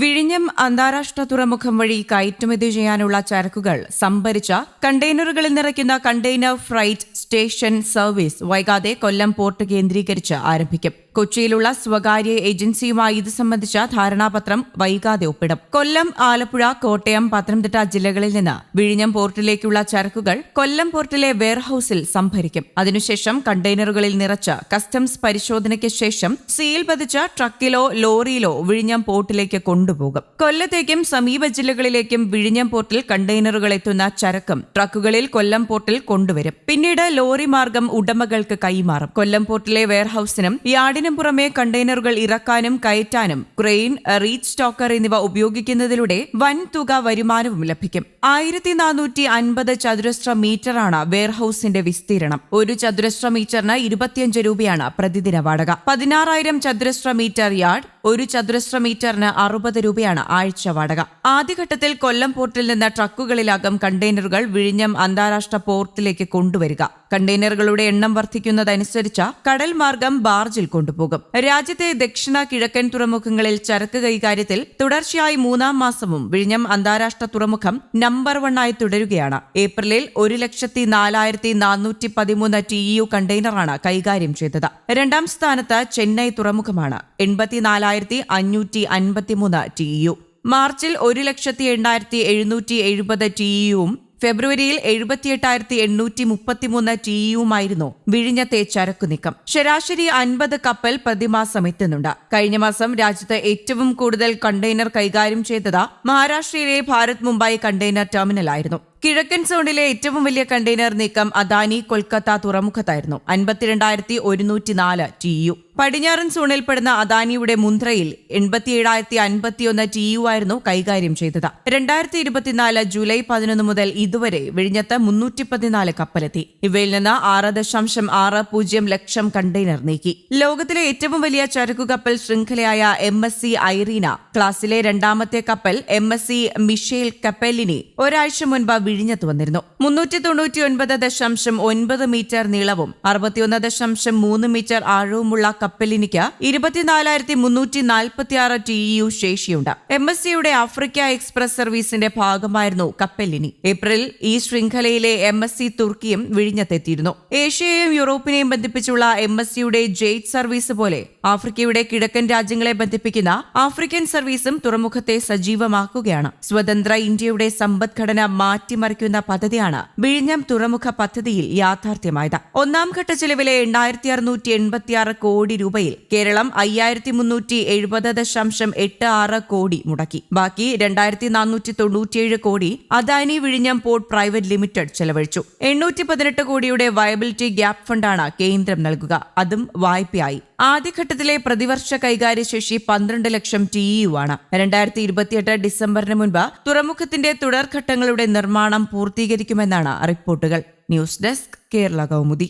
വിഴിഞ്ഞം അന്താരാഷ്ട്ര തുറമുഖം വഴി കയറ്റുമതി ചെയ്യാനുള്ള ചരക്കുകൾ സംഭരിച്ച കണ്ടെയ്നറുകളിൽ നിറയ്ക്കുന്ന കണ്ടെയ്നർ ഫ്രൈറ്റ് സ്റ്റേഷൻ സർവീസ് വൈകാതെ കൊല്ലം പോർട്ട് കേന്ദ്രീകരിച്ച് ആരംഭിക്കും. കൊച്ചിയിലുള്ള സ്വകാര്യ ഏജൻസിയുമായി ഇത് സംബന്ധിച്ച ധാരണാപത്രം വൈകാതെ ഒപ്പിടും. കൊല്ലം ആലപ്പുഴ കോട്ടയം പത്തനംതിട്ട ജില്ലകളിൽ നിന്ന് വിഴിഞ്ഞം പോർട്ടിലേക്കുള്ള ചരക്കുകൾ കൊല്ലം പോർട്ടിലെ വെയർഹൌസിൽ സംഭരിക്കും. അതിനുശേഷം കണ്ടെയ്നറുകളിൽ നിറച്ച കസ്റ്റംസ് പരിശോധനയ്ക്ക് ശേഷം സീൽ പതിച്ച ട്രക്കിലോ ലോറിയിലോ വിഴിഞ്ഞം പോർട്ടിലേക്ക് കൊണ്ടുപോകും. കൊല്ലത്തേക്കും സമീപ ജില്ലകളിലേക്കും വിഴിഞ്ഞം പോർട്ടിൽ കണ്ടെയ്നറുകൾ എത്തുന്ന ചരക്കും ട്രക്കുകളിൽ കൊല്ലം പോർട്ടിൽ കൊണ്ടുവരും. പിന്നീട് ലോറി മാർഗം ഉടമകൾക്ക് കൈമാറും. കൊല്ലം പോർട്ടിലെ വെയർഹൌസിനും യാർഡിനും പുറമെ കണ്ടെയ്നറുകൾ ഇറക്കാനും കയറ്റാനും ക്രെയിൻ റീച്ച് സ്റ്റോക്കർ എന്നിവ ഉപയോഗിക്കുന്നതിലൂടെ വൻ തുക വരുമാനവും ലഭിക്കും. ആയിരത്തി നാനൂറ്റി അൻപത് ചതുരശ്ര മീറ്ററാണ് വെയർഹൌസിന്റെ വിസ്തീർണം. ഒരു ചതുരശ്ര മീറ്ററിന് ഇരുപത്തിയഞ്ച് രൂപയാണ് പ്രതിദിന വാടക. പതിനാറായിരം ചതുരശ്ര മീറ്റർ യാർഡ് ഒരു ചതുരശ്ര മീറ്ററിന് അറുപത് രൂപയാണ് ആഴ്ച വാടക. ആദ്യഘട്ടത്തിൽ കൊല്ലം പോർട്ടിൽ നിന്ന് ട്രക്കുകളിലാകും കണ്ടെയ്നറുകൾ വിഴിഞ്ഞം അന്താരാഷ്ട്ര പോർട്ടിലേക്ക് കൊണ്ടുവരിക. കണ്ടെയ്നറുകളുടെ എണ്ണം വർദ്ധിക്കുന്നതനുസരിച്ച് കടൽ മാർഗം ബാർജിൽ കൊണ്ടുപോകും. രാജ്യത്തെ ദക്ഷിണ കിഴക്കൻ തുറമുഖങ്ങളിൽ ചരക്ക് കൈകാര്യത്തിൽ തുടർച്ചയായി മൂന്നാം മാസവും വിഴിഞ്ഞം അന്താരാഷ്ട്ര തുറമുഖം നമ്പർ വണ്ണായി തുടരുകയാണ്. ഏപ്രിലിൽ ഒരു ലക്ഷത്തി നാലായിരത്തി നാനൂറ്റി പതിമൂന്ന് ടി യു കണ്ടെയ്നറാണ് കൈകാര്യം ചെയ്തത്. രണ്ടാം സ്ഥാനത്ത് ചെന്നൈ തുറമുഖമാണ്. എൺപത്തിനാലായിരത്തി അഞ്ഞൂറ്റി അൻപത്തിമൂന്ന് ടി യു. മാർച്ചിൽ ഒരു ലക്ഷത്തി എണ്ണായിരത്തി എഴുന്നൂറ്റി എഴുപത് ടി യുവും ഫെബ്രുവരിയിൽ എഴുപത്തിയെട്ടായിരത്തി എണ്ണൂറ്റി മുപ്പത്തിമൂന്ന് ടി യുമായിരുന്നു വിഴിഞ്ഞത്തെ ചരക്കുനീക്കം ശരാശരി അൻപത് കപ്പൽ പ്രതിമാസം എത്തുന്നുണ്ട്. കഴിഞ്ഞ മാസം രാജ്യത്ത് ഏറ്റവും കൂടുതൽ കണ്ടെയ്നർ കൈകാര്യം ചെയ്തത് മഹാരാഷ്ട്രയിലെ ഭാരത് മുംബൈ കണ്ടെയ്നർ ടെർമിനലായിരുന്നു. കിഴക്കൻ സോണിലെ ഏറ്റവും വലിയ കണ്ടെയ്നർ നീക്കം അദാനി കൊൽക്കത്ത തുറമുഖത്തായിരുന്നു. അൻപത്തിരണ്ടായിരത്തി ഒരുന്നൂറ്റി നാല് ടി യു. പടിഞ്ഞാറൻ സോണിൽപ്പെടുന്ന അദാനിയുടെ മുന്ദ്രയിൽ എൺപത്തിയേഴായിരത്തി അൻപത്തിയൊന്ന് ടി യു ആയിരുന്നു കൈകാര്യം ചെയ്തത്. രണ്ടായിരത്തി ഇരുപത്തിനാല് ജൂലൈ പതിനൊന്ന് മുതൽ ഇതുവരെ വിഴിഞ്ഞത്ത് മുന്നൂറ്റി പതിനാല് കപ്പലെത്തി. ഇവയിൽ നിന്ന് ആറ് ദശാംശം ആറ് പൂജ്യം ലക്ഷം കണ്ടെയ്നർ നീക്കി. ലോകത്തിലെ ഏറ്റവും വലിയ ചരക്കു കപ്പൽ ശൃംഖലയായ എം എസ് സി ഐറീന ക്ലാസിലെ രണ്ടാമത്തെ കപ്പൽ M S C Michel Cappellini ഒരാഴ്ച മുൻപ് വിഴിഞ്ഞത്ത് വന്നിരുന്നു. മുന്നൂറ്റി തൊണ്ണൂറ്റി ഒൻപത് ദശാംശം ഒൻപത് മീറ്റർ നീളവും അറുപത്തിയൊന്ന് ദശാംശം മൂന്ന് മീറ്റർ ആഴവുമുള്ള കപ്പലിനിക്ക് ഇരുപത്തിനാലായിരത്തി മുന്നൂറ്റി നാൽപ്പത്തിയാറ് ടി യു ശേഷിയുണ്ട്. എം എസ് സിയുടെ ആഫ്രിക്ക എക്സ്പ്രസ് സർവീസിന്റെ ഭാഗമായിരുന്നു കപ്പലിനി. ഏപ്രിൽ ഈ ശൃംഖലയിലെ എം എസ് സി തുർക്കിയും വിഴിഞ്ഞത്തെത്തിയിരുന്നു. ഏഷ്യയെയും യൂറോപ്പിനെയും ബന്ധിപ്പിച്ചുള്ള എം എസ് സിയുടെ ജെയ്റ്റ് സർവീസ് പോലെ ആഫ്രിക്കയുടെ കിഴക്കൻ രാജ്യങ്ങളെ ബന്ധിപ്പിക്കുന്ന ആഫ്രിക്കൻ സർവീസും തുറമുഖത്തെ സജീവമാക്കുകയാണ്. സ്വതന്ത്ര ഇന്ത്യയുടെ സമ്പദ്ഘടന മാറ്റിമറിക്കുന്ന പദ്ധതിയാണ് വിഴിഞ്ഞം തുറമുഖ പദ്ധതിയിൽ യാഥാർത്ഥ്യമായത്. ഒന്നാം ഘട്ട ചെലവിലെ എണ്ണായിരത്തി അറുന്നൂറ്റി എൺപത്തിയാറ് കോടി രൂപയിൽ കേരളം അയ്യായിരത്തി മുന്നൂറ്റി എഴുപത് ദശാംശം എട്ട് ആറ് കോടി മുടക്കി. ബാക്കി രണ്ടായിരത്തി നാനൂറ്റി തൊണ്ണൂറ്റിയേഴ് കോടി അദാനി വിഴിഞ്ഞം പോർട്ട് പ്രൈവറ്റ് ലിമിറ്റഡ് ചെലവഴിച്ചു. എണ്ണൂറ്റി പതിനെട്ട് കോടിയുടെ വയബിലിറ്റി ഗ്യാപ് ഫണ്ടാണ് കേന്ദ്രം നൽകുക. അതും വായ്പയായി. ആദ്യഘട്ടത്തിലെ പ്രതിവർഷ കൈകാര്യശേഷി പന്ത്രണ്ട് ലക്ഷം ടി ആണ്. രണ്ടായിരത്തി ഇരുപത്തിയെട്ട് ഡിസംബറിന് മുൻപ് തുറമുഖത്തിന്റെ തുടർഘട്ടങ്ങളുടെ നിർമ്മാണം പൂർത്തീകരിക്കുമെന്നാണ് റിപ്പോർട്ടുകൾ. News desk Kerala Kaumudi.